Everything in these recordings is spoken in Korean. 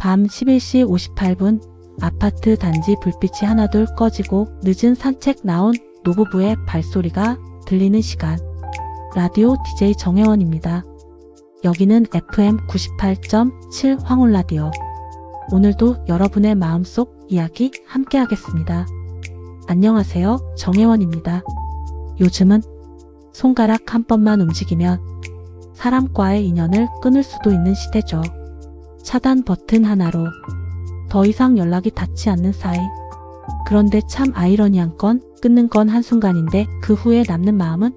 밤 11시 58분 아파트 단지 불빛이 하나둘 꺼지고 늦은 산책 나온 노부부의 발소리가 들리는 시간. 라디오 DJ 정혜원입니다. 여기는 FM 98.7 황홀라디오. 오늘도 여러분의 마음속 이야기 함께 하겠습니다. 안녕하세요. 정혜원입니다. 요즘은 손가락 한 번만 움직이면 사람과의 인연을 끊을 수도 있는 시대죠. 차단 버튼 하나로 더 이상 연락이 닿지 않는 사이. 그런데 참 아이러니한 건 끊는 건 한순간인데 그 후에 남는 마음은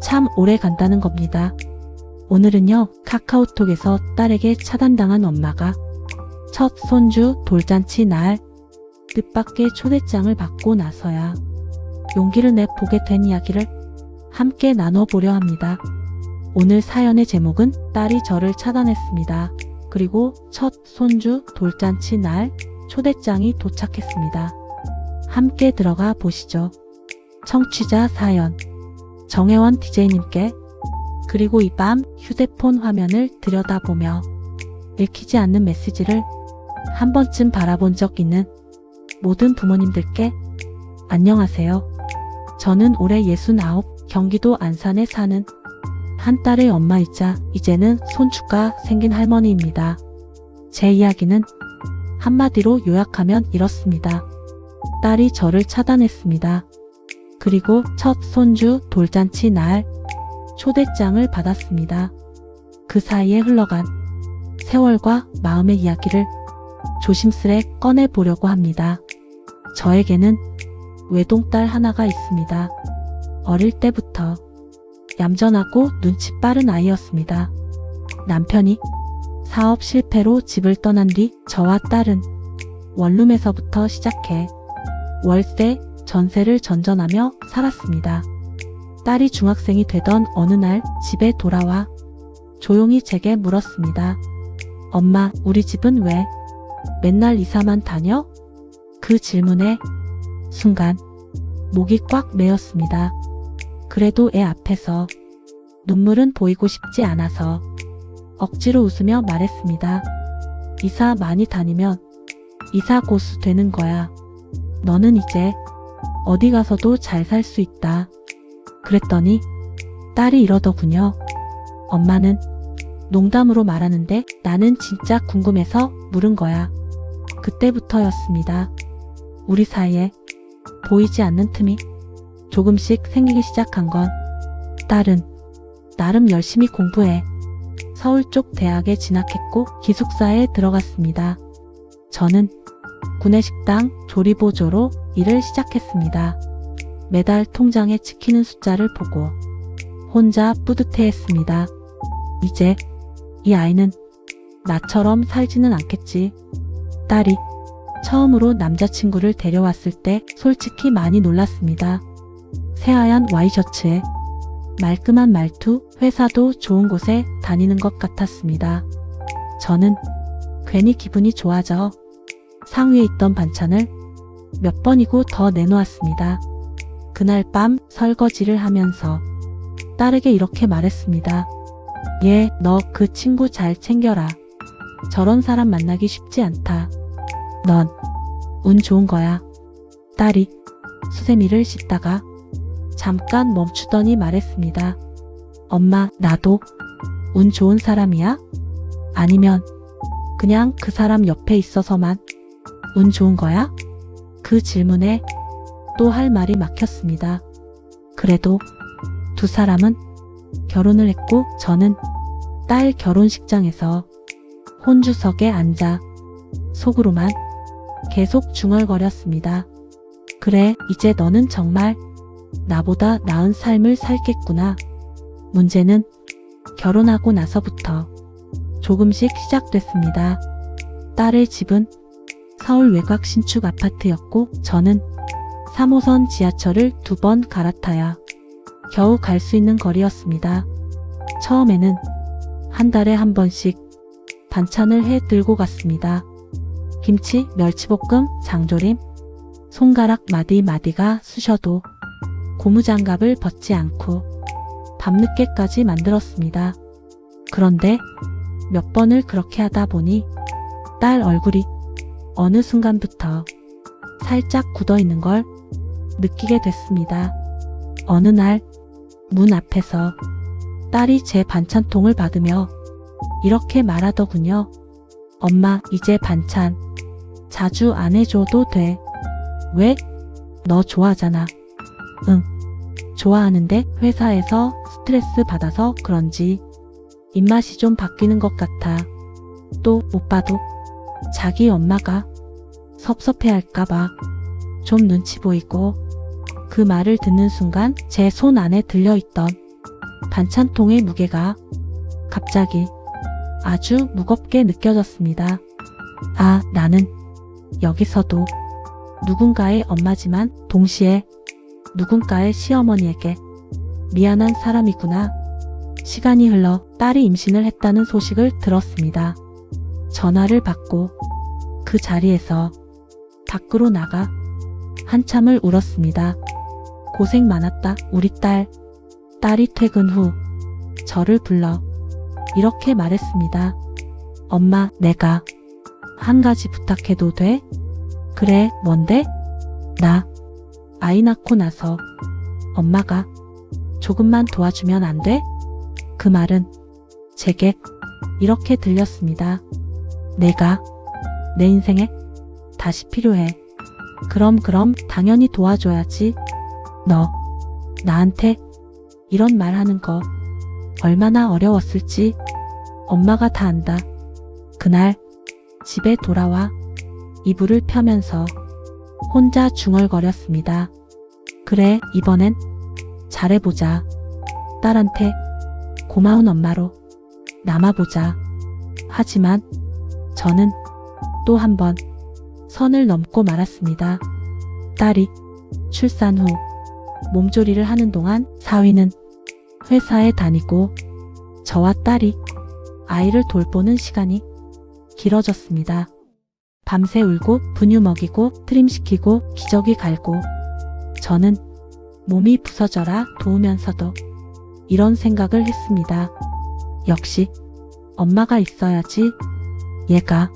참 오래 간다는 겁니다. 오늘은요, 카카오톡에서 딸에게 차단당한 엄마가 첫 손주 돌잔치 날 뜻밖의 초대장을 받고 나서야 용기를 내 보게 된 이야기를 함께 나눠보려 합니다. 오늘 사연의 제목은 딸이 저를 차단했습니다. 그리고 첫 손주 돌잔치 날 초대장이 도착했습니다. 함께 들어가 보시죠. 청취자 사연. 정혜원 DJ님께 그리고 이 밤 휴대폰 화면을 들여다보며 읽히지 않는 메시지를 한 번쯤 바라본 적 있는 모든 부모님들께 안녕하세요. 저는 올해 69 경기도 안산에 사는 한 딸의 엄마이자 이제는 손주가 생긴 할머니입니다. 제 이야기는 한마디로 요약하면 이렇습니다. 딸이 저를 차단했습니다. 그리고 첫 손주 돌잔치 날 초대장을 받았습니다. 그 사이에 흘러간 세월과 마음의 이야기를 조심스레 꺼내보려고 합니다. 저에게는 외동딸 하나가 있습니다. 어릴 때부터 얌전하고 눈치 빠른 아이였습니다. 남편이 사업 실패로 집을 떠난 뒤 저와 딸은 원룸에서부터 시작해 월세, 전세를 전전하며 살았습니다. 딸이 중학생이 되던 어느 날 집에 돌아와 조용히 제게 물었습니다. 엄마, 우리 집은 왜 맨날 이사만 다녀? 그 질문에 순간 목이 꽉 메었습니다. 그래도 애 앞에서 눈물은 보이고 싶지 않아서 억지로 웃으며 말했습니다. 이사 많이 다니면 이사 고수 되는 거야. 너는 이제 어디 가서도 잘 살 수 있다. 그랬더니 딸이 이러더군요. 엄마는 농담으로 말하는데 나는 진짜 궁금해서 물은 거야. 그때부터였습니다. 우리 사이에 보이지 않는 틈이 조금씩 생기기 시작한 건 딸은 나름 열심히 공부해 서울 쪽 대학에 진학했고 기숙사에 들어갔습니다. 저는 구내식당 조리보조로 일을 시작했습니다. 매달 통장에 찍히는 숫자를 보고 혼자 뿌듯해했습니다. 이제 이 아이는 나처럼 살지는 않겠지. 딸이 처음으로 남자친구를 데려왔을 때 솔직히 많이 놀랐습니다. 새하얀 와이셔츠에 말끔한 말투, 회사도 좋은 곳에 다니는 것 같았습니다. 저는 괜히 기분이 좋아져 상위에 있던 반찬을 몇 번이고 더 내놓았습니다. 그날 밤 설거지를 하면서 딸에게 이렇게 말했습니다. 얘, 너 그 친구 잘 챙겨라. 저런 사람 만나기 쉽지 않다. 넌 운 좋은 거야. 딸이 수세미를 씻다가 잠깐 멈추더니 말했습니다. 엄마, 나도 운 좋은 사람이야? 아니면 그냥 그 사람 옆에 있어서만 운 좋은 거야? 그 질문에 또 할 말이 막혔습니다. 그래도 두 사람은 결혼을 했고 저는 딸 결혼식장에서 혼주석에 앉아 속으로만 계속 중얼거렸습니다. 그래, 이제 너는 정말 나보다 나은 삶을 살겠구나. 문제는 결혼하고 나서부터 조금씩 시작됐습니다. 딸의 집은 서울 외곽 신축 아파트였고 저는 3호선 지하철을 두 번 갈아타야 겨우 갈 수 있는 거리였습니다. 처음에는 한 달에 한 번씩 반찬을 해 들고 갔습니다. 김치, 멸치볶음, 장조림, 손가락 마디 마디가 쑤셔도 고무장갑을 벗지 않고 밤늦게까지 만들었습니다. 그런데 몇 번을 그렇게 하다 보니 딸 얼굴이 어느 순간부터 살짝 굳어 있는 걸 느끼게 됐습니다. 어느 날 문 앞에서 딸이 제 반찬통을 받으며 이렇게 말하더군요. 엄마, 이제 반찬 자주 안 해줘도 돼. 왜? 너 좋아하잖아. 응. 좋아하는데 회사에서 스트레스 받아서 그런지 입맛이 좀 바뀌는 것 같아. 또 오빠도 자기 엄마가 섭섭해 할까봐 좀 눈치 보이고 그 말을 듣는 순간 제 손 안에 들려있던 반찬통의 무게가 갑자기 아주 무겁게 느껴졌습니다. 아, 나는 여기서도 누군가의 엄마지만 동시에 누군가의 시어머니에게 미안한 사람이구나. 시간이 흘러 딸이 임신을 했다는 소식을 들었습니다. 전화를 받고 그 자리에서 밖으로 나가 한참을 울었습니다. 고생 많았다, 우리 딸. 딸이 퇴근 후 저를 불러 이렇게 말했습니다. 엄마, 내가 한 가지 부탁해도 돼? 그래, 뭔데? 나 아이 낳고 나서 엄마가 조금만 도와주면 안 돼? 그 말은 제게 이렇게 들렸습니다. 내가 내 인생에 다시 필요해. 그럼 그럼 당연히 도와줘야지. 너 나한테 이런 말 하는 거 얼마나 어려웠을지 엄마가 다 안다. 그날 집에 돌아와 이불을 펴면서 혼자 중얼거렸습니다. 그래, 이번엔 잘해보자. 딸한테 고마운 엄마로 남아보자. 하지만 저는 또 한 번 선을 넘고 말았습니다. 딸이 출산 후 몸조리를 하는 동안 사위는 회사에 다니고 저와 딸이 아이를 돌보는 시간이 길어졌습니다. 밤새 울고 분유 먹이고 트림시키고 기저귀 갈고 저는 몸이 부서져라 도우면서도 이런 생각을 했습니다. 역시 엄마가 있어야지 얘가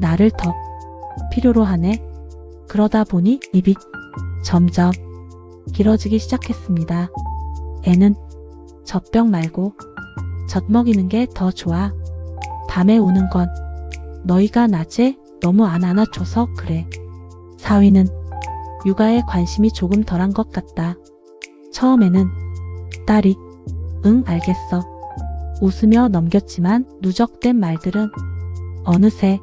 나를 더 필요로 하네. 그러다 보니 입이 점점 길어지기 시작했습니다. 애는 젖병 말고 젖 먹이는 게 더 좋아. 밤에 우는 건 너희가 낮에 너무 안 안아줘서 그래. 사위는 육아에 관심이 조금 덜한 것 같다. 처음에는 딸이 응 알겠어. 웃으며 넘겼지만 누적된 말들은 어느새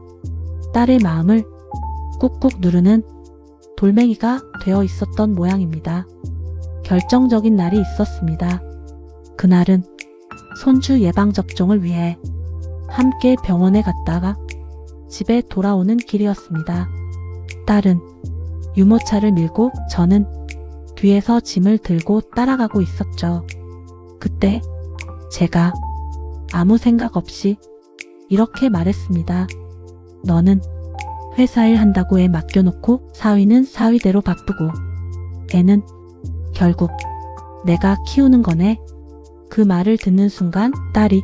딸의 마음을 꾹꾹 누르는 돌멩이가 되어 있었던 모양입니다. 결정적인 날이 있었습니다. 그날은 손주 예방접종을 위해 함께 병원에 갔다가 집에 돌아오는 길이었습니다. 딸은 유모차를 밀고 저는 뒤에서 짐을 들고 따라가고 있었죠. 그때 제가 아무 생각 없이 이렇게 말했습니다. 너는 회사 일 한다고 애 맡겨놓고 사위는 사위대로 바쁘고 애는 결국 내가 키우는 거네. 그 말을 듣는 순간 딸이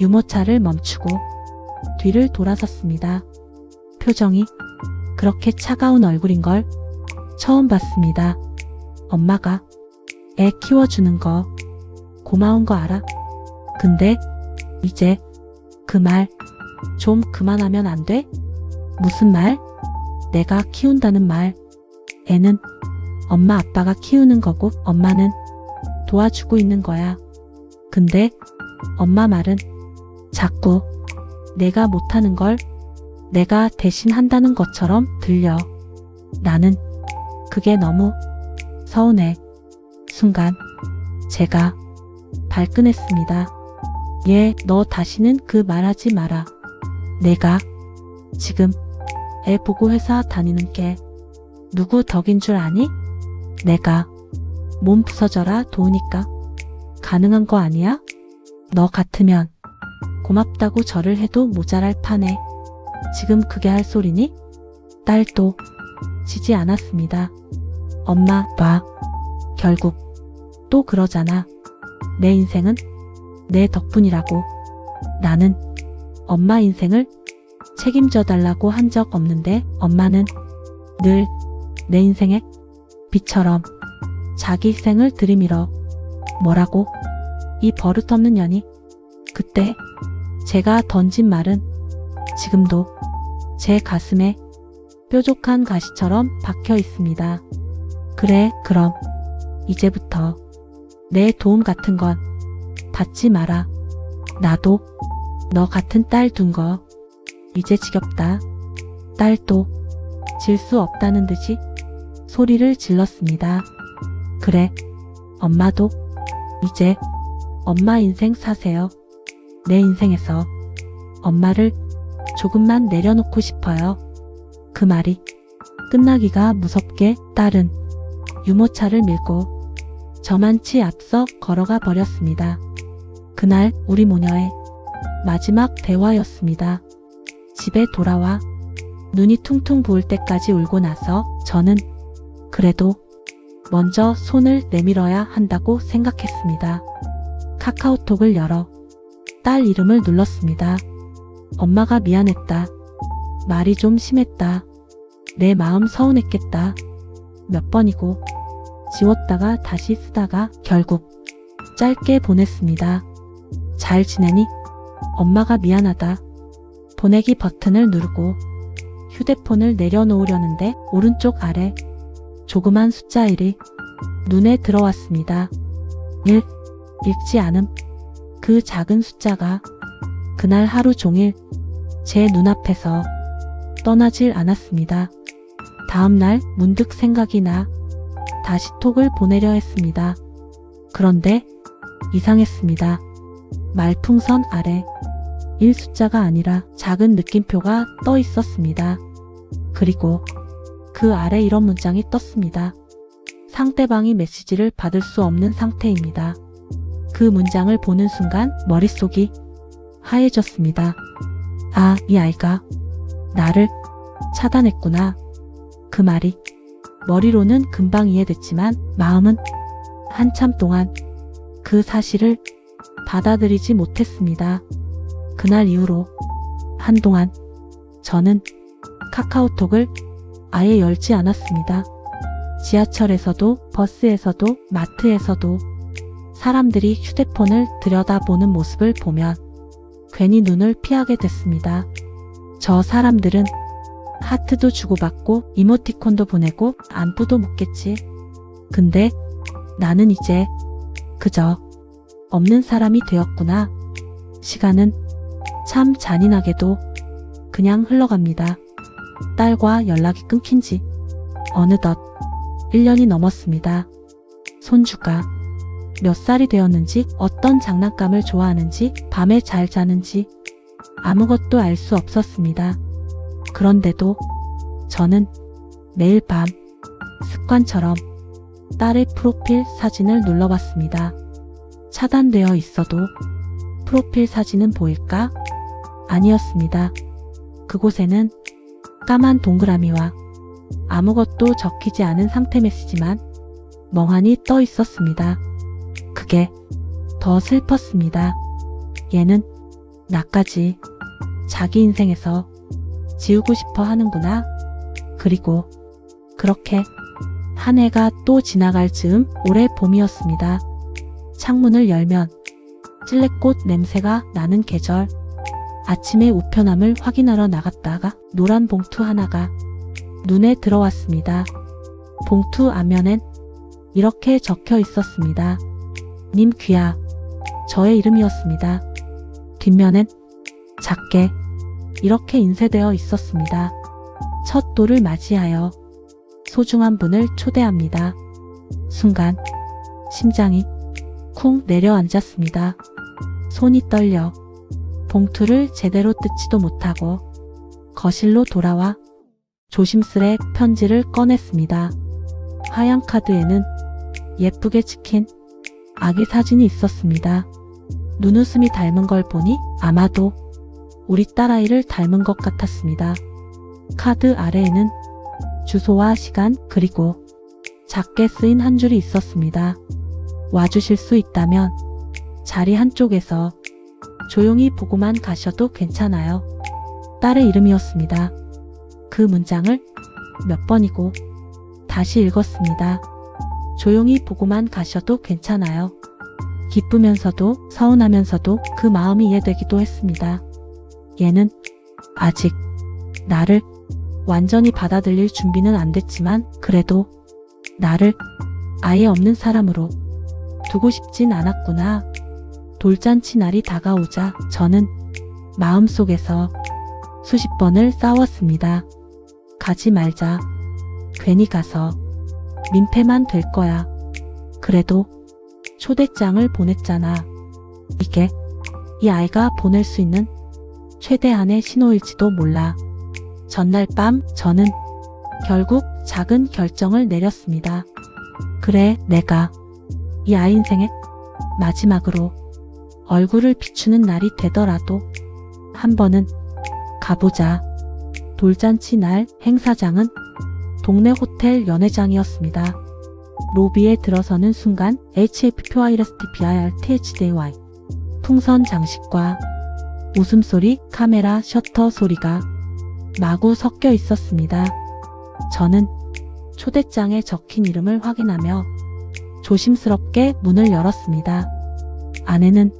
유모차를 멈추고 뒤를 돌아섰습니다. 표정이 그렇게 차가운 얼굴인 걸 처음 봤습니다. 엄마가 애 키워주는 거 고마운 거 알아? 근데 이제 그 말 좀 그만하면 안 돼? 무슨 말? 내가 키운다는 말. 애는 엄마 아빠가 키우는 거고 엄마는 도와주고 있는 거야. 근데 엄마 말은 자꾸 내가 못하는 걸 내가 대신 한다는 것처럼 들려. 나는 그게 너무 서운해. 순간 제가 발끈했습니다. 얘, 너 다시는 그 말하지 마라. 내가 지금 애 보고 회사 다니는 게 누구 덕인 줄 아니? 내가 몸 부서져라 도우니까 가능한 거 아니야? 너 같으면 고맙다고 절을 해도 모자랄 판에 지금 그게 할 소리니? 딸도 지지 않았습니다. 엄마, 봐. 결국 또 그러잖아. 내 인생은 내 덕분이라고. 나는 엄마 인생을 책임져 달라고 한 적 없는데 엄마는 늘 내 인생의 빛처럼 자기 생을 들이밀어 뭐라고 이 버릇없는 년이 그때 제가 던진 말은 지금도 제 가슴에 뾰족한 가시처럼 박혀 있습니다. 그래, 그럼 이제부터 내 도움 같은 건 받지 마라. 나도 너 같은 딸 둔 거 이제 지겹다. 딸도 질 수 없다는 듯이 소리를 질렀습니다. 그래, 엄마도 이제 엄마 인생 사세요. 내 인생에서 엄마를 조금만 내려놓고 싶어요. 그 말이 끝나기가 무섭게 딸은 유모차를 밀고 저만치 앞서 걸어가 버렸습니다. 그날 우리 모녀의 마지막 대화였습니다. 집에 돌아와 눈이 퉁퉁 부을 때까지 울고 나서 저는 그래도 먼저 손을 내밀어야 한다고 생각했습니다. 카카오톡을 열어 딸 이름을 눌렀습니다. 엄마가 미안했다. 말이 좀 심했다. 내 마음 서운했겠다. 몇 번이고 지웠다가 다시 쓰다가 결국 짧게 보냈습니다. 잘 지내니? 엄마가 미안하다. 보내기 버튼을 누르고 휴대폰을 내려놓으려는데 오른쪽 아래 조그만 숫자 1이 눈에 들어왔습니다. 1. 읽지 않음. 그 작은 숫자가 그날 하루 종일 제 눈앞에서 떠나질 않았습니다. 다음날 문득 생각이 나 다시 톡을 보내려 했습니다. 그런데 이상했습니다. 말풍선 아래 1 숫자가 아니라 작은 느낌표가 떠 있었습니다. 그리고 그 아래 이런 문장이 떴습니다. 상대방이 메시지를 받을 수 없는 상태입니다. 그 문장을 보는 순간 머릿속이 하얘졌습니다. 아, 이 아이가 나를 차단했구나. 그 말이 머리로는 금방 이해됐지만 마음은 한참 동안 그 사실을 받아들이지 못했습니다. 그날 이후로 한동안 저는 카카오톡을 아예 열지 않았습니다. 지하철에서도 버스에서도 마트에서도 사람들이 휴대폰을 들여다보는 모습을 보면 괜히 눈을 피하게 됐습니다. 저 사람들은 하트도 주고받고 이모티콘도 보내고 안부도 묻겠지. 근데 나는 이제 그저 없는 사람이 되었구나. 시간은 참 잔인하게도 그냥 흘러갑니다. 딸과 연락이 끊긴 지 어느덧 1년이 넘었습니다. 손주가 몇 살이 되었는지, 어떤 장난감을 좋아하는지, 밤에 잘 자는지 아무것도 알 수 없었습니다. 그런데도 저는 매일 밤 습관처럼 딸의 프로필 사진을 눌러봤습니다. 차단되어 있어도 프로필 사진은 보일까? 아니었습니다. 그곳에는 까만 동그라미와 아무것도 적히지 않은 상태 메시지만 멍하니 떠 있었습니다. 그게 더 슬펐습니다. 얘는 나까지 자기 인생에서 지우고 싶어 하는구나. 그리고 그렇게 한 해가 또 지나갈 즈음 올해 봄이었습니다. 창문을 열면 찔레꽃 냄새가 나는 계절. 아침에 우편함을 확인하러 나갔다가 노란 봉투 하나가 눈에 들어왔습니다. 봉투 앞면엔 이렇게 적혀 있었습니다. 님 귀야. 저의 이름이었습니다. 뒷면엔 작게 이렇게 인쇄되어 있었습니다. 첫 돌을 맞이하여 소중한 분을 초대합니다. 순간 심장이 쿵 내려앉았습니다. 손이 떨려 봉투를 제대로 뜯지도 못하고 거실로 돌아와 조심스레 편지를 꺼냈습니다. 하얀 카드에는 예쁘게 찍힌 아기 사진이 있었습니다. 눈웃음이 닮은 걸 보니 아마도 우리 딸아이를 닮은 것 같았습니다. 카드 아래에는 주소와 시간 그리고 작게 쓰인 한 줄이 있었습니다. 와주실 수 있다면 자리 한쪽에서 조용히 보고만 가셔도 괜찮아요. 딸의 이름이었습니다. 그 문장을 몇 번이고 다시 읽었습니다. 조용히 보고만 가셔도 괜찮아요. 기쁘면서도 서운하면서도 그 마음이 이해되기도 했습니다. 얘는 아직 나를 완전히 받아들일 준비는 안 됐지만 그래도 나를 아예 없는 사람으로 두고 싶진 않았구나. 돌잔치 날이 다가오자 저는 마음속에서 수십 번을 싸웠습니다. 가지 말자. 괜히 가서 민폐만 될 거야. 그래도 초대장을 보냈잖아. 이게 이 아이가 보낼 수 있는 최대한의 신호일지도 몰라. 전날 밤 저는 결국 작은 결정을 내렸습니다. 그래, 내가 이 아이 인생의 마지막으로 얼굴을 비추는 날이 되더라도 한 번은 가보자. 돌잔치 날 행사장은 동네 호텔 연회장이었습니다. 로비에 들어서는 순간 HFPYRSTPIRTHDY 풍선 장식과 웃음소리, 카메라, 셔터 소리가 마구 섞여 있었습니다. 저는 초대장에 적힌 이름을 확인하며 조심스럽게 문을 열었습니다. 안에는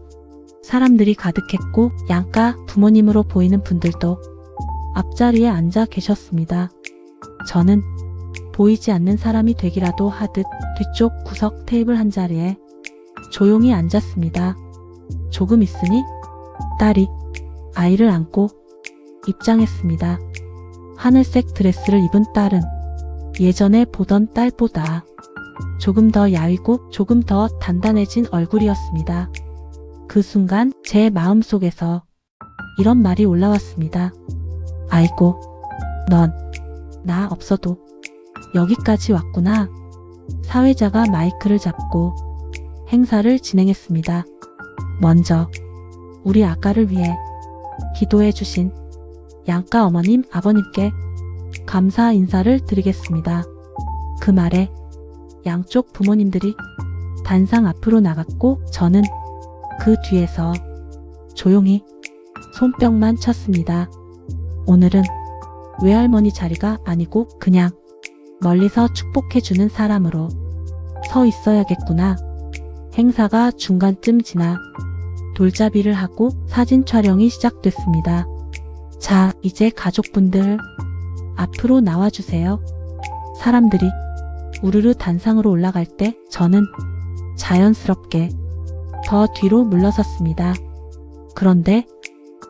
사람들이 가득했고 양가 부모님으로 보이는 분들도 앞자리에 앉아 계셨습니다. 저는 보이지 않는 사람이 되기라도 하듯 뒤쪽 구석 테이블 한 자리에 조용히 앉았습니다. 조금 있으니 딸이 아이를 안고 입장했습니다. 하늘색 드레스를 입은 딸은 예전에 보던 딸보다 조금 더 야위고 조금 더 단단해진 얼굴이었습니다. 그 순간 제 마음속에서 이런 말이 올라왔습니다. 아이고, 넌 나 없어도 여기까지 왔구나. 사회자가 마이크를 잡고 행사를 진행했습니다. 먼저 우리 아까를 위해 기도해 주신 양가 어머님 아버님께 감사 인사를 드리겠습니다. 그 말에 양쪽 부모님들이 단상 앞으로 나갔고 저는 그 뒤에서 조용히 손뼉만 쳤습니다. 오늘은 외할머니 자리가 아니고 그냥 멀리서 축복해주는 사람으로 서 있어야겠구나. 행사가 중간쯤 지나 돌잡이를 하고 사진 촬영이 시작됐습니다. 자, 이제 가족분들 앞으로 나와주세요. 사람들이 우르르 단상으로 올라갈 때 저는 자연스럽게 더 뒤로 물러섰습니다. 그런데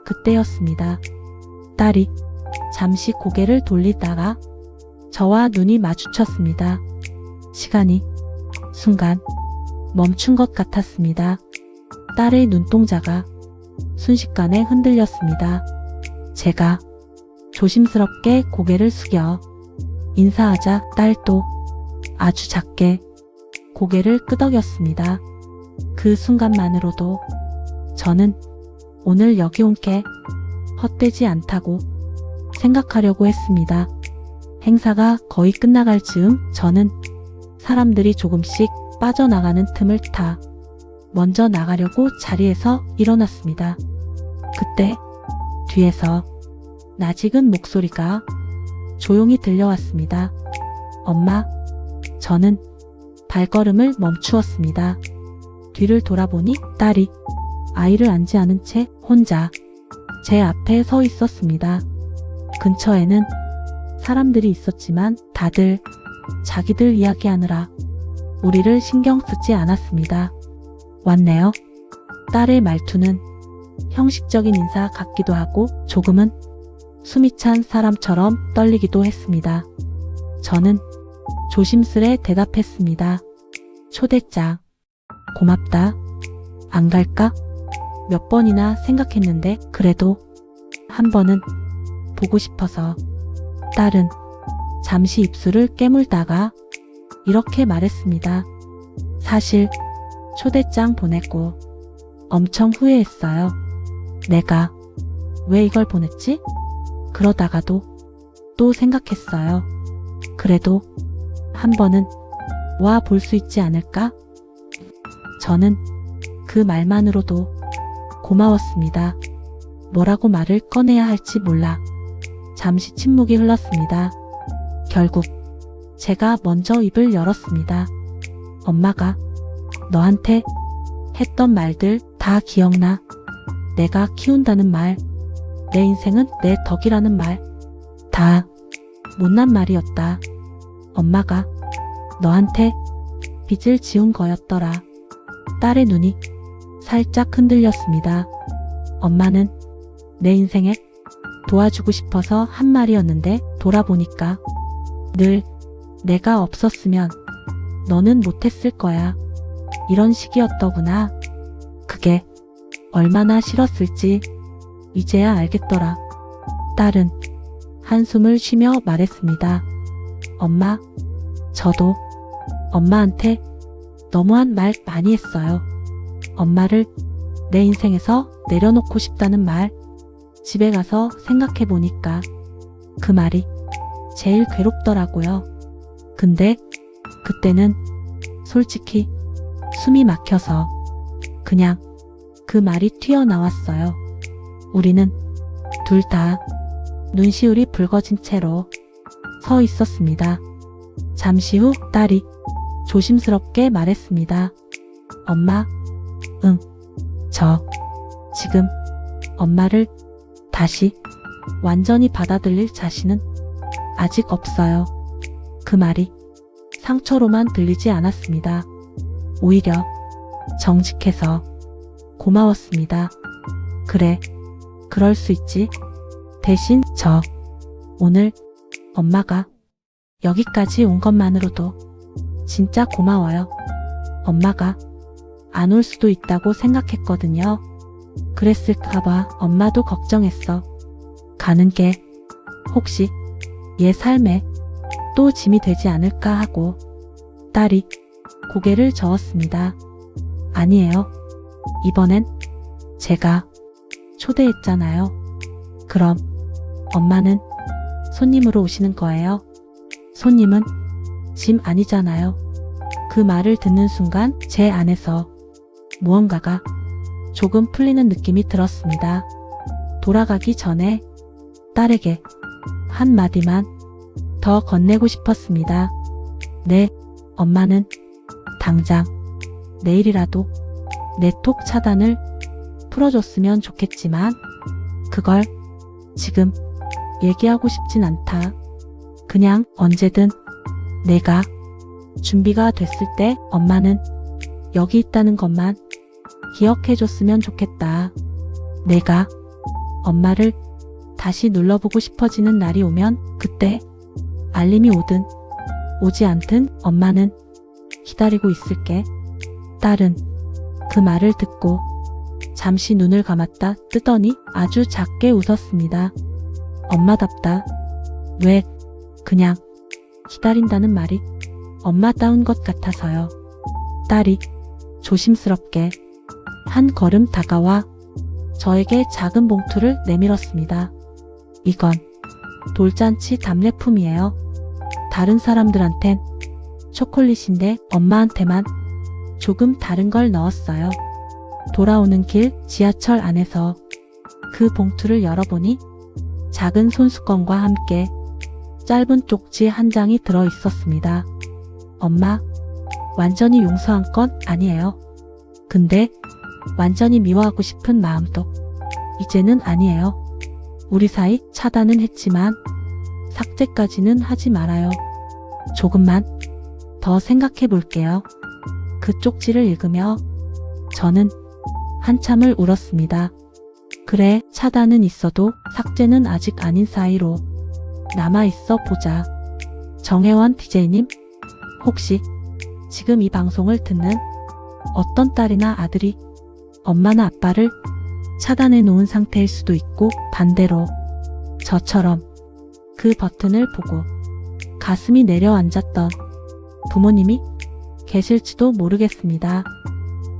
그때였습니다. 딸이 잠시 고개를 돌리다가 저와 눈이 마주쳤습니다. 시간이 순간 멈춘 것 같았습니다. 딸의 눈동자가 순식간에 흔들렸습니다. 제가 조심스럽게 고개를 숙여 인사하자 딸도 아주 작게 고개를 끄덕였습니다. 그 순간만으로도 저는 오늘 여기 온 게 헛되지 않다고 생각하려고 했습니다. 행사가 거의 끝나갈 즈음 저는 사람들이 조금씩 빠져나가는 틈을 타 먼저 나가려고 자리에서 일어났습니다. 그때 뒤에서 나직은 목소리가 조용히 들려왔습니다. 엄마, 저는 발걸음을 멈추었습니다. 뒤를 돌아보니 딸이 아이를 안지 않은 채 혼자 제 앞에 서 있었습니다. 근처에는 사람들이 있었지만 다들 자기들 이야기하느라 우리를 신경 쓰지 않았습니다. 왔네요. 딸의 말투는 형식적인 인사 같기도 하고 조금은 숨이 찬 사람처럼 떨리기도 했습니다. 저는 조심스레 대답했습니다. 초대장. 고맙다. 안 갈까? 몇 번이나 생각했는데 그래도 한 번은 보고 싶어서 딸은 잠시 입술을 깨물다가 이렇게 말했습니다. 사실 초대장 보냈고 엄청 후회했어요. 내가 왜 이걸 보냈지? 그러다가도 또 생각했어요. 그래도 한 번은 와 볼 수 있지 않을까? 저는 그 말만으로도 고마웠습니다. 뭐라고 말을 꺼내야 할지 몰라 잠시 침묵이 흘렀습니다. 결국 제가 먼저 입을 열었습니다. 엄마가 너한테 했던 말들 다 기억나. 내가 키운다는 말, 내 인생은 내 덕이라는 말, 다 못난 말이었다. 엄마가 너한테 빚을 지운 거였더라. 딸의 눈이 살짝 흔들렸습니다. 엄마는 내 인생에 도와주고 싶어서 한 말이었는데 돌아보니까 늘 내가 없었으면 너는 못했을 거야. 이런 식이었더구나. 그게 얼마나 싫었을지 이제야 알겠더라. 딸은 한숨을 쉬며 말했습니다. 엄마, 저도 엄마한테 너무한 말 많이 했어요. 엄마를 내 인생에서 내려놓고 싶다는 말. 집에 가서 생각해 보니까 그 말이 제일 괴롭더라고요. 근데 그때는 솔직히 숨이 막혀서 그냥 그 말이 튀어나왔어요. 우리는 둘 다 눈시울이 붉어진 채로 서 있었습니다. 잠시 후 딸이 조심스럽게 말했습니다. 엄마, 응, 저 지금 엄마를 다시 완전히 받아들일 자신은 아직 없어요. 그 말이 상처로만 들리지 않았습니다. 오히려 정직해서 고마웠습니다. 그래, 그럴 수 있지. 대신 저 오늘 엄마가 여기까지 온 것만으로도 진짜 고마워요. 엄마가 안 올 수도 있다고 생각했거든요. 그랬을까봐 엄마도 걱정했어. 가는 게 혹시 얘 삶에 또 짐이 되지 않을까 하고 딸이 고개를 저었습니다. 아니에요. 이번엔 제가 초대했잖아요. 그럼 엄마는 손님으로 오시는 거예요. 손님은 짐 아니잖아요. 그 말을 듣는 순간 제 안에서 무언가가 조금 풀리는 느낌이 들었습니다. 돌아가기 전에 딸에게 한마디만 더 건네고 싶었습니다. 네, 엄마는 당장 내일이라도 내 톡 차단을 풀어줬으면 좋겠지만 그걸 지금 얘기하고 싶진 않다. 그냥 언제든 내가 준비가 됐을 때 엄마는 여기 있다는 것만 기억해줬으면 좋겠다. 내가 엄마를 다시 눌러보고 싶어지는 날이 오면 그때 알림이 오든 오지 않든 엄마는 기다리고 있을게. 딸은 그 말을 듣고 잠시 눈을 감았다 뜨더니 아주 작게 웃었습니다. 엄마답다. 왜 그냥 기다린다는 말이 엄마다운 것 같아서요. 딸이 조심스럽게 한 걸음 다가와 저에게 작은 봉투를 내밀었습니다. 이건 돌잔치 답례품이에요. 다른 사람들한텐 초콜릿인데 엄마한테만 조금 다른 걸 넣었어요. 돌아오는 길 지하철 안에서 그 봉투를 열어보니 작은 손수건과 함께 짧은 쪽지 한 장이 들어 있었습니다. 엄마, 완전히 용서한 건 아니에요. 근데 완전히 미워하고 싶은 마음도 이제는 아니에요. 우리 사이 차단은 했지만 삭제까지는 하지 말아요. 조금만 더 생각해 볼게요. 그 쪽지를 읽으며 저는 한참을 울었습니다. 그래, 차단은 있어도 삭제는 아직 아닌 사이로 남아있어 보자. 정혜원 DJ님, 혹시 지금 이 방송을 듣는 어떤 딸이나 아들이 엄마나 아빠를 차단해 놓은 상태일 수도 있고 반대로 저처럼 그 버튼을 보고 가슴이 내려앉았던 부모님이 계실지도 모르겠습니다.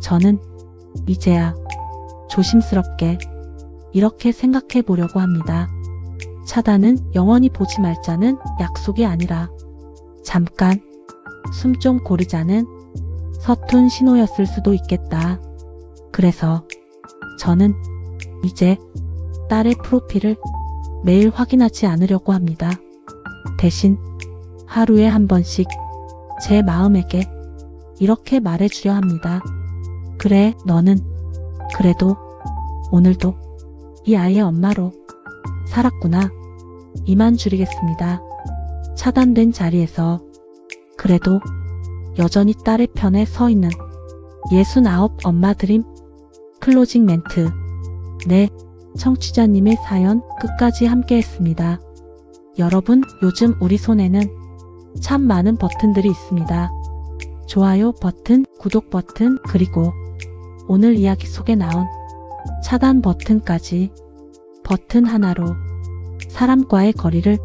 저는 이제야 조심스럽게 이렇게 생각해 보려고 합니다. 차단은 영원히 보지 말자는 약속이 아니라 잠깐 숨 좀 고르자는 서툰 신호였을 수도 있겠다. 그래서 저는 이제 딸의 프로필을 매일 확인하지 않으려고 합니다. 대신 하루에 한 번씩 제 마음에게 이렇게 말해주려 합니다. 그래, 너는 그래도 오늘도 이 아이의 엄마로 살았구나. 이만 줄이겠습니다. 차단된 자리에서 그래도 여전히 딸의 편에 서 있는 69 엄마 드림 클로징 멘트. 네, 청취자님의 사연 끝까지 함께 했습니다. 여러분, 요즘 우리 손에는 참 많은 버튼들이 있습니다. 좋아요 버튼, 구독 버튼, 그리고 오늘 이야기 속에 나온 차단 버튼까지 버튼 하나로 사람과의 거리를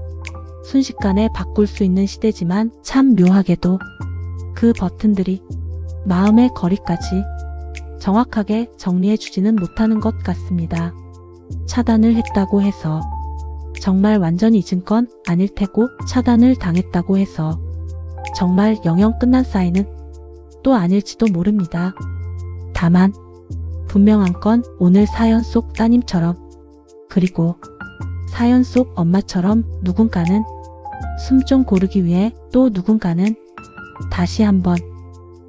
순식간에 바꿀 수 있는 시대지만 참 묘하게도 그 버튼들이 마음의 거리까지 정확하게 정리해 주지는 못하는 것 같습니다. 차단을 했다고 해서 정말 완전히 잊은 건 아닐 테고 차단을 당했다고 해서 정말 영영 끝난 사이는 또 아닐지도 모릅니다. 다만 분명한 건 오늘 사연 속 따님처럼 그리고 사연 속 엄마처럼 누군가는 숨 좀 고르기 위해 또 누군가는 다시 한번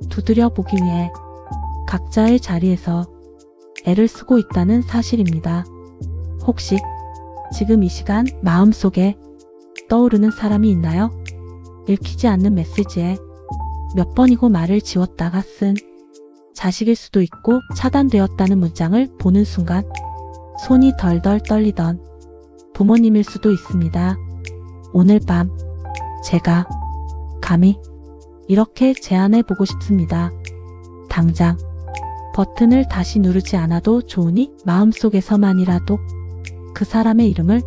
두드려 보기 위해 각자의 자리에서 애를 쓰고 있다는 사실입니다. 혹시 지금 이 시간 마음속에 떠오르는 사람이 있나요? 읽히지 않는 메시지에 몇 번이고 말을 지웠다가 쓴 자식일 수도 있고 차단되었다는 문장을 보는 순간 손이 덜덜 떨리던 부모님일 수도 있습니다. 오늘 밤 제가 감히 이렇게 제안해 보고 싶습니다. 당장 버튼을 다시 누르지 않아도 좋으니 마음속에서만이라도 그 사람의 이름을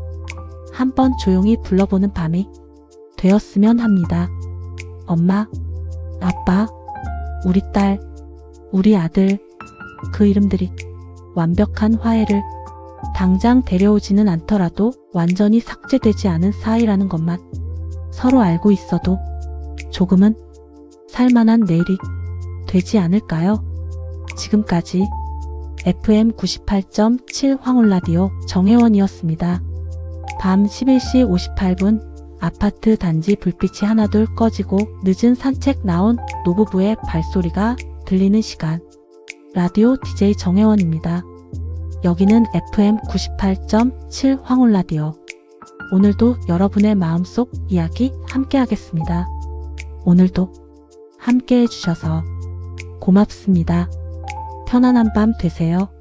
한번 조용히 불러보는 밤이 되었으면 합니다. 엄마, 아빠, 우리 딸, 우리 아들, 그 이름들이 완벽한 화해를 당장 데려오지는 않더라도 완전히 삭제되지 않은 사이라는 것만 서로 알고 있어도 조금은 살만한 내일이 되지 않을까요? 지금까지 FM 98.7 황홀라디오 정혜원이었습니다. 밤 11시 58분 아파트 단지 불빛이 하나둘 꺼지고 늦은 산책 나온 노부부의 발소리가 들리는 시간. 라디오 DJ 정혜원입니다. 여기는 FM 98.7 황홀라디오. 오늘도 여러분의 마음속 이야기 함께 하겠습니다. 오늘도 함께 해주셔서 고맙습니다. 편안한 밤 되세요.